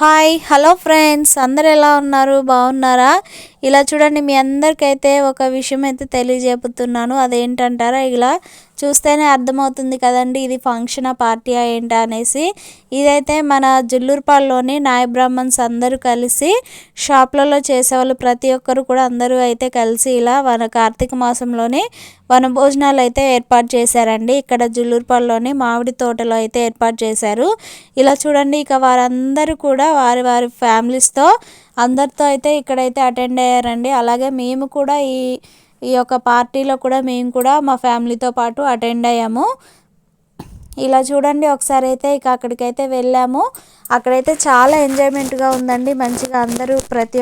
Hi hello friends అందరు ఎలా ఉన్నారు? బాగున్నారా? ఇలా చూడండి మీ అందరికైతే ఒక విషయం అయితే తెలియజేపుతున్నాను అదేంటంటారా ఇలా చూస్తేనే అర్థమవుతుంది కదండి ఇది ఫంక్షన్ పార్టీ ఏంటా అనేసి. ఇదైతే మన జుల్లూరుపాల్లోని నాయ బ్రాహ్మణ్స్ అందరూ కలిసి షాప్లలో చేసేవాళ్ళు ప్రతి ఒక్కరు కూడా అందరూ అయితే కలిసి ఇలా మన కార్తీక మాసంలోని వన భోజనాలు అయితే ఏర్పాటు చేశారండి. ఇక్కడ జుల్లూరుపాల్లోని మామిడి తోటలో అయితే ఏర్పాటు చేశారు. ఇలా చూడండి ఇక వారందరూ కూడా వారి వారి ఫ్యామిలీస్తో అందరితో అయితే ఇక్కడైతే అటెండ్ అయ్యారండి. అలాగే మేము కూడా ఈ ఈ యొక్క పార్టీలో కూడా మేము కూడా మా ఫ్యామిలీతో పాటు అటెండ్ అయ్యాము. ఇలా చూడండి ఒకసారి అయితే ఇక అక్కడికైతే వెళ్ళాము. అక్కడైతే చాలా ఎంజాయ్మెంట్గా ఉందండి. మంచిగా అందరూ ప్రతి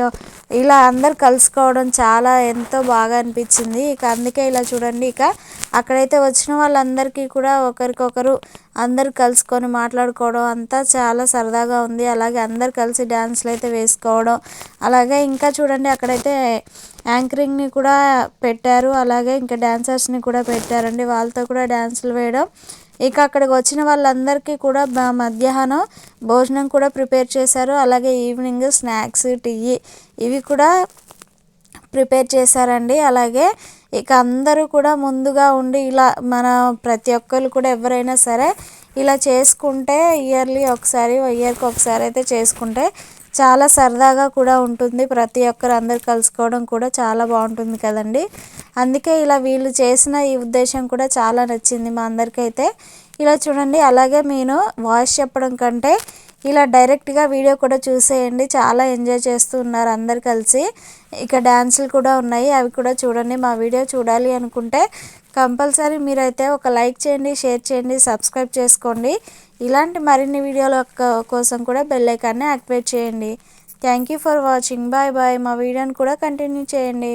ఇలా అందరు కలుసుకోవడం చాలా ఎంతో బాగా అనిపించింది. ఇక అందుకే ఇలా చూడండి ఇక అక్కడైతే వచ్చిన వాళ్ళందరికీ కూడా ఒకరికొకరు అందరు కలుసుకొని మాట్లాడుకోవడం అంతా చాలా సరదాగా ఉంది. అలాగే అందరు కలిసి డ్యాన్స్లు అయితే వేసుకోవడం అలాగే ఇంకా చూడండి అక్కడైతే యాంకరింగ్ని కూడా పెట్టారు. అలాగే ఇంకా డ్యాన్సర్స్ని కూడా పెట్టారండి. వాళ్ళతో కూడా డ్యాన్సులు వేయడం ఇక అక్కడికి వచ్చిన వాళ్ళందరికీ కూడా మధ్యాహ్నం భోజనం కూడా ప్రిపేర్ చేశారు. అలాగే ఈవినింగ్ స్నాక్స్ టీ ఇవి కూడా ప్రిపేర్ చేశారండి. అలాగే ఇక అందరూ కూడా ముందుగా ఉండి ఇలా మన ప్రతి ఒక్కరు కూడా ఎవరైనా సరే ఇలా చేసుకుంటే ఇయర్లీ ఒకసారి ఇయర్కి ఒకసారి అయితే చేసుకుంటే చాలా సరదాగా కూడా ఉంటుంది. ప్రతి ఒక్కరు అందరు కలుసుకోవడం కూడా చాలా బాగుంటుంది కదండి. అందుకే ఇలా వీళ్ళు చేసిన ఈ ఉద్దేశం కూడా చాలా నచ్చింది మా అందరికైతే. ఇలా చూడండి అలాగే నేను వాయిస్ చెప్పడం కంటే ఇలా డైరెక్ట్గా వీడియో కూడా చూసేయండి. చాలా ఎంజాయ్ చేస్తూ ఉన్నారు అందరు కలిసి. ఇక డ్యాన్సులు కూడా ఉన్నాయి అవి కూడా చూడండి మా వీడియో చూడాలి అనుకుంటే కంపల్సరీ మీరైతే ఒక లైక్ చేయండి షేర్ చేయండి సబ్స్క్రైబ్ చేసుకోండి. ఇలాంటి మరిన్ని వీడియోల కోసం కూడా బెల్ ఐకాన్ని యాక్టివేట్ చేయండి. Thank you for watching bye bye. మా వీడియోని కూడా కంటిన్యూ చేయండి.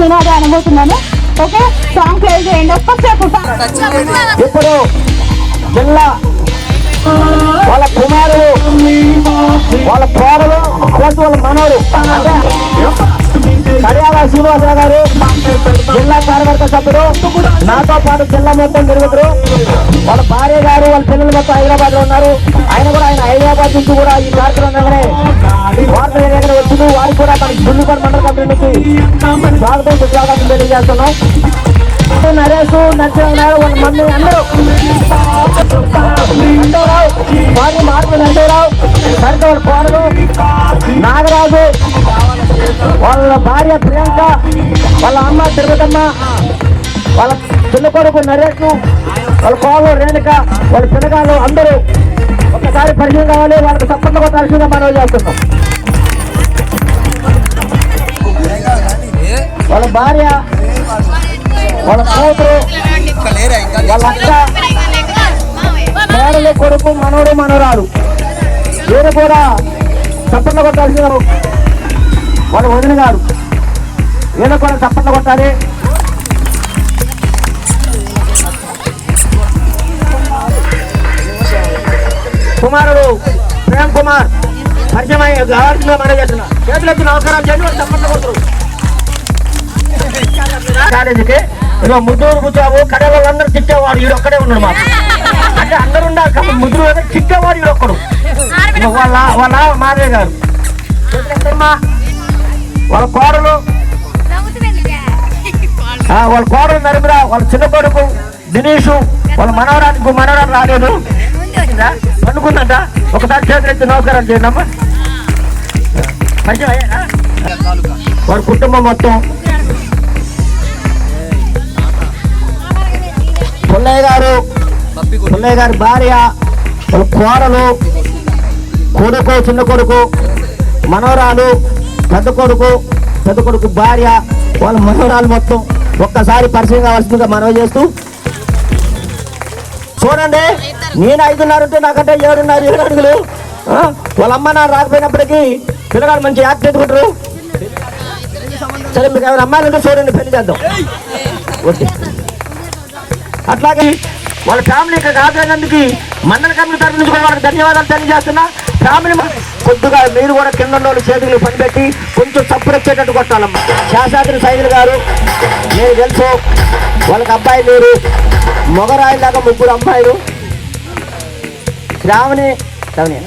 నేను అదే అనుకుంటున్నాను ఓకే? సాంగ్ ప్లే చేయండి. ఒక్కసారి ఇప్పుడు జిల్లా వాళ్ళ కుమారుడు వాళ్ళ కోడలు ప్లస్ వాళ్ళ మనోడు అంటే కడియాల శ్రీనివాసరావు గారు జిల్లా కార్యకర్త సభ్యుడు నాతో పాటు జిల్లా మొత్తం తిరుగుతారు. వాళ్ళ భార్య గారు వాళ్ళ పిల్లలు మొత్తం హైదరాబాద్లో ఉన్నారు. ఆయన కూడా ఆయన హైదరాబాద్ నుంచి కూడా ఈ కార్యక్రమం వార్త దగ్గర వచ్చింది వారు కూడా మన దుల్లిపడి మండల కమిటీ నుంచి స్వాగతం సుస్వాగతం తెలియజేస్తున్నాం నరేష్ నరసింహరావు వాళ్ళ అందరూ. నందవరావు మాజీ మార్పు నందవరావు సరిత కోడలు నాగరాజు వాళ్ళ భార్య ప్రియాంక వాళ్ళ అమ్మ తిరుపతమ్మ వాళ్ళ చిన్న కొడుకు నరేష్ వాళ్ళ కోడలు రేణుక వాళ్ళ పిల్లగాళ్ళు అందరూ. ఒకసారి పరిచయం కావాలి వాళ్ళకి తప్పకుండా కొట్టాల్సిందిగా మనం చేస్తున్నాం. వాళ్ళ భార్య వాళ్ళ కూతురు వాళ్ళ అక్క కోడలు కొడుకు మనోడు మనవరాలు. వీరు కూడా చప్పట్లు కొట్టాల్సిన వాళ్ళ వదిన గారు. వీళ్ళు కూడా చప్పట్లు కొట్టాలి. కుమారుడు ప్రేమ్ కుమార్ పరిచయం అయ్యే కావాల్సిందిగా మనం చేస్తున్నా చేతులు ఎత్తి నమస్కారం చేయండి వాళ్ళు చప్పట్లు కొడుతున్నారు. కాలేజీకి ఇక ముద్దురు కూర్చోవు కడే వాళ్ళందరూ తిట్టేవాడు వీడు ఒక్కడే ఉన్నాడు మాకు. అంటే అందరూ ఉండాలి దగ్గర చిక్కేవాడు వీడు ఒక్కడు. వాళ్ళ వాళ్ళ మాదే గారు. వాళ్ళ కోడలు? వాళ్ళ కోడలు నరిమిరా వాళ్ళ చిన్న కొడుకు దినేషు వాళ్ళ మనవరానికి మనవరాలు రాలేదు. పండుకుందంట ఒకసారి చేతులు ఎత్తి నమస్కారం చేయండి అమ్మా. పరిచయం అయ్యారా? వాళ్ళ కుటుంబం మొత్తం పుల్లయ్య గారు పుల్లయ్య గారి భార్య వాళ్ళ కోడలు కొడుకు చిన్న కొడుకు మనవరాలు పెద్ద కొడుకు పెద్ద కొడుకు భార్య వాళ్ళ మనవరాలు మొత్తం ఒక్కసారి పరిచయం కావాల్సిందిగా మనవి చేస్తూ చూడండి నేను ఐదున్నర ఉంటే నాకంటే ఏడున్నర ఏడు అడుగులు ఆ, వాళ్ళ అమ్మ నాన్న రాకపోయినప్పటికీ పిల్లగాడు మంచి యాక్ట్ ఎత్తుకుంటారు సరే మీకు ఎవరు అమ్మాయిలు ఉంటే చూడండి పెళ్ళి చేద్దాం. ఓకే. అట్లాగే వాళ్ళ ఫ్యామిలీ ఇక్కడ కాకపోయినందుకు మండల కమిటీ తరఫు నుంచి కూడా వాళ్ళకి ధన్యవాదాలు తెలియజేస్తున్నా. ఫ్యామిలీ కొద్దిగా మీరు కూడా కింద వాళ్ళు చేతులు పనిపెట్టి కొంచెం చప్పుడు వచ్చేటట్టు కొట్టాలమ్మా. శాసాద్రి సైదులు గారు నేను తెలుసు వాళ్ళకి అబ్బాయి లేరు. మొగరాయి దాకా ముగ్గురు అమ్మాయిలు. శ్రావణి శ్రావణి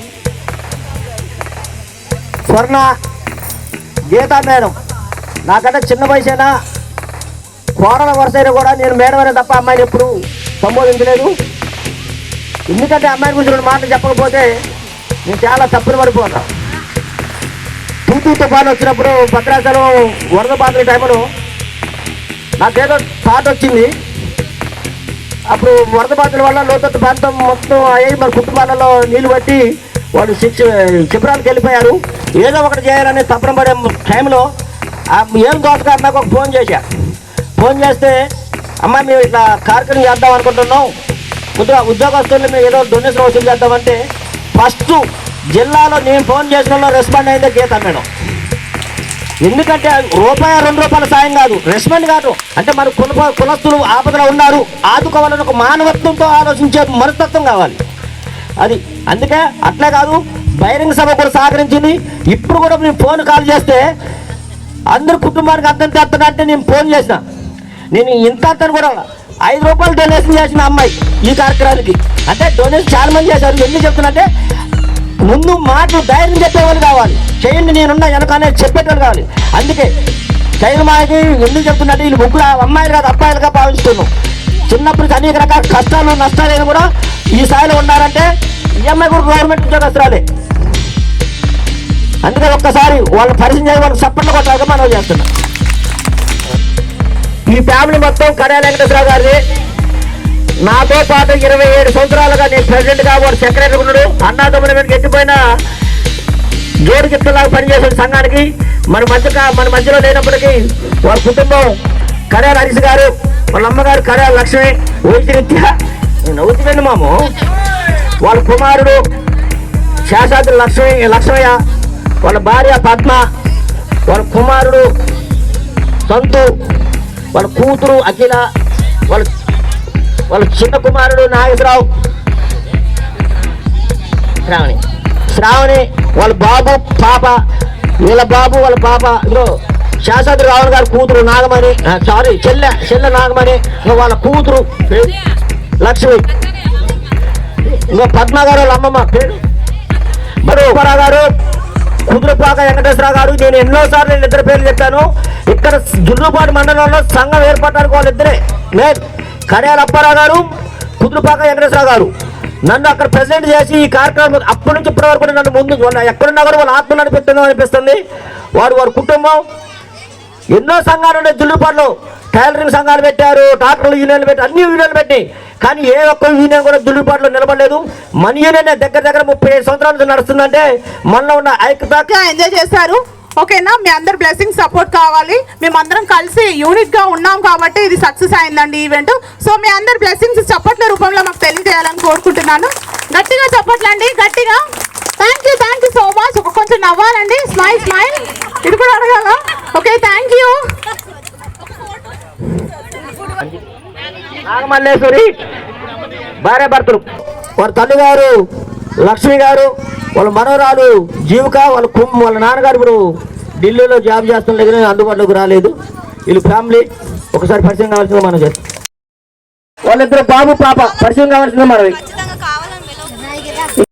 స్వర్ణ గీతా మేడం. నాకంటే చిన్న వయసేనా? కోడల వరుసైనా కూడా నేను మేడమనే తప్ప అమ్మాయిని ఎప్పుడు సంబోధించలేదు. ఎందుకంటే అమ్మాయి గురించి రెండు మాటలు చెప్పకపోతే నేను చాలా తప్పులు పడిపోతా తూతూ తుఫాను వచ్చినప్పుడు భద్రాచలం వరద బాధల టైంలో నాకేదో థాట్ వచ్చింది. అప్పుడు వరద బాధల వల్ల లోతట్టు ప్రాంతం మొత్తం అయ్యి మన కుటుంబాలలో నీళ్ళు పట్టి వాళ్ళు శిక్ష శిబిరాలకు వెళ్ళిపోయారు. ఏదో ఒకటి చేయాలని తప్పన పడే టైంలో ఏం దోసగా నాకు ఒక ఫోన్ చేశారు ఫోన్ చేస్తే అమ్మ మేము ఇట్లా కార్యక్రమం చేద్దాం అనుకుంటున్నాం. కొద్దిగా ఉద్యోగస్తులు మేము ఏదో డొనేషన్ వసూలు చేద్దామంటే ఫస్ట్ జిల్లాలో నేను ఫోన్ చేసిన రెస్పాండ్ అయిందే గీత మేడం. ఎందుకంటే రూపాయి రెండు రూపాయల సాయం కాదు రెస్పాండ్ కాదు. అంటే మన కుల కులస్తులు ఆపదలో ఉన్నారు ఆదుకోవాలని ఒక మానవత్వంతో ఆలోచించే మనస్తత్వం కావాలి. అది అందుకే అట్లే కాదు బహిరంగ సభ కూడా సహకరించింది. ఇప్పుడు కూడా నేను ఫోన్ కాల్ చేస్తే అందరు కుటుంబానికి అర్థం చేస్తానంటే నేను ఫోన్ చేసిన. నేను ఇంత అతను కూడా ఐదు రూపాయలు డొనేషన్ చేసిన అమ్మాయి ఈ కార్యక్రమానికి. అంటే డొనేషన్ చాలా మంది చేశారు. ఎందుకు చెప్తున్నంటే ముందు మాటలు ధైర్యం చెప్పేవాళ్ళు కావాలి. చేయండి నేనున్నా వెనకనే చెప్పేటోళ్ళు కావాలి. అందుకే చైన్ మాకి ఎందుకు చెప్తున్నట్టు వీళ్ళు ముగ్గురు అమ్మాయిలు కాదు అబ్బాయిలుగా భావిస్తున్నాం చిన్నప్పుడు అనేక రకాల కష్టాలు నష్టాలు కూడా ఈ స్థాయిలో ఉన్నారంటే ఈ అమ్మాయి కూడా గవర్నమెంట్ ఉద్యోగస్తురాలే. అందుకే ఒక్కసారి వాళ్ళ పరిచయం చేసి వాళ్ళకి చప్పట్లు కొట్టాక మనం చేస్తున్నాం. ఈ ఫ్యామిలీ మొత్తం కడా వెంకటేశ్వరరావు గారిది. నాతో పాటు ఇరవై ఏడు సంవత్సరాలుగా నేను ప్రెసిడెంట్గా వాడు సెక్రటరీ ఉన్నాడు. అన్నాదమ్ముల మీద ఎత్తిపోయిన జోడు గిత్తలాగా పనిచేసిన సంఘానికి. మన మధ్య మన మధ్యలో లేనప్పటికీ వాళ్ళ కుటుంబం కళ్యాణ హరీష్ గారు వాళ్ళ అమ్మగారు కళ్యాణ లక్ష్మి వైద్యరీత్యా నవ్వుతుంది మాము. వాళ్ళ కుమారుడు శేషాద్రి లక్ష్మి లక్ష్మయ్య వాళ్ళ భార్య పద్మ వాళ్ళ కుమారుడు సంతు వాళ్ళ కూతురు అఖిల వాళ్ళ వాళ్ళ చిన్న కుమారుడు నాగేశ్వరరావు. శ్రావణి. శ్రావణి వాళ్ళ బాబు పాప. వీళ్ళ బాబు వాళ్ళ పాప. ఇంకో శాశ్వతి రావణ్ గారి కూతురు నాగమణి. సారీ చెల్లె చెల్లె నాగమణి. ఇంకో వాళ్ళ కూతురు లక్ష్మి. ఇంకో పద్మ గారు వాళ్ళ అమ్మమ్మ పేరు. మరో గారు కుదురుపాక వెంకటేశ్వర గారు. నేను ఎన్నోసార్లు నేను ఇద్దరు పేర్లు చెప్పాను. ఇక్కడ దుర్రుపాటు మండలంలో సంఘం ఏర్పడడానికి వాళ్ళిద్దరే లేదు కడియాల అప్పారావు గారు కుదురుపాక వెంకటేశ్వర గారు. నన్ను అక్కడ ప్రెసిడెంట్ చేసి ఈ కార్యక్రమం అప్పటి నుంచి ఇప్పటి వరకు నన్ను ముందు ఎక్కడున్నా కూడా వాళ్ళ ఆత్మ నడిపిస్తుందో అనిపిస్తుంది. వారు వారి కుటుంబం. ఎన్నో సంఘాలు ఉన్నాయి జుల్లుపాడులో టైలరింగ్ సంఘాలు పెట్టారు డాక్టర్లు యూనియన్లు పెట్టి అన్ని యూనియన్లు పెట్టి. కానీ ఏ ఒక్క యూనియన్ కూడా జుల్లుపాడులో నిలబడలేదు. మన యూనియన్ దగ్గర దగ్గర ముప్పై ఐదు సంవత్సరాల నుంచి నడుస్తుందంటే మనలో ఉన్న ఐక్యత ఎంజాయ్ చేశారు ఓకేనా? మీ అందరు బ్లెస్సింగ్ సపోర్ట్ కావాలి. మేమందరం కలిసి యూనిట్గా ఉన్నాం కాబట్టి ఇది సక్సెస్ అయిందండి ఈవెంట్ సో మీ అందరు బ్లెస్సింగ్స్ చప్పట్ల రూపంలో మాకు తెలియజేయాలని కోరుకుంటున్నాను. గట్టిగా చప్పట్లండి గట్టిగా. Thank you thank you so much కొంచెం నవ్వాలండి. స్మైల్ స్మైల్ ఇది కూడా అడగాల? ఓకే థ్యాంక్ యూ నాగమల్లేశ్వరి భార్య భర్తలు వారి తల్లి గారు లక్ష్మి గారు వాళ్ళ రాదు జీవిక వాళ్ళ కుం వాళ్ళ నాన్నగారు ఇప్పుడు ఢిల్లీలో జాబ్ చేస్తున్న దగ్గర అందుబాటులోకి రాలేదు. వీళ్ళు ఫ్యామిలీ ఒకసారి పరిచయం కావాల్సింది మనం చేస్తాం వాళ్ళిద్దరు బాబు పాప పరిచయం కావాల్సింది మనవి